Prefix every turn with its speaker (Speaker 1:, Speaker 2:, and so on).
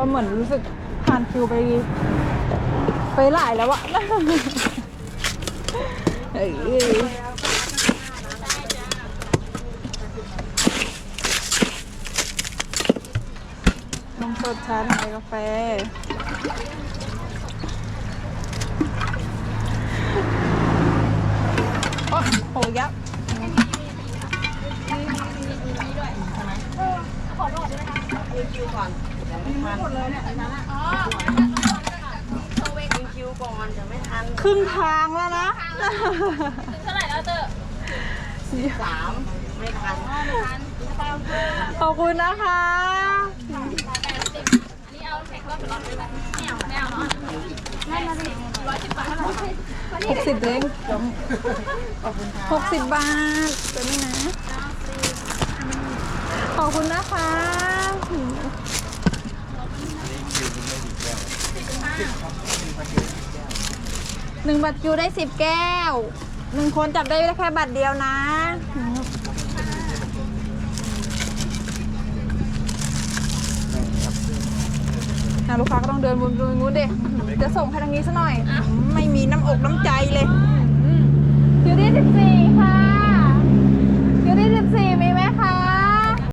Speaker 1: ราเหมือนรู้สึกผ่านคิวไป ไปหลายแล้วอะนมสดชาไทยกาแฟ โอ้โหยับ
Speaker 2: คิวก่อนเดี๋ยนหมดเลยเนี่ยนั้นอะ คิวก่อนเดี๋ยวไม่ทัน
Speaker 1: ครึ่งทางแล้วนะ
Speaker 3: เท่าไหร่แล้วเตอร์
Speaker 2: สามไม่ทัน
Speaker 1: ขอบคุณนะคะ
Speaker 3: อันนี้เอาแท็กรอบเป็นรอบเลยไหมไม่เอาไม่เอาเนาะไม่มาดิร้อยสิบบาทเท่าไหร่
Speaker 1: หกสิบเองหกสิบบาทตัวนี้นะ ขอบคุณนะคะ หนึ่งบัตรคิวได้สิบแก้วหนึ่งคนจับได้แค่บัตรเดียวนะอะลูกค้าก็ต้องเดินวนๆงูนดิจะส่งให้ทางนี้ซะหน่อย ไม่มีน้ำ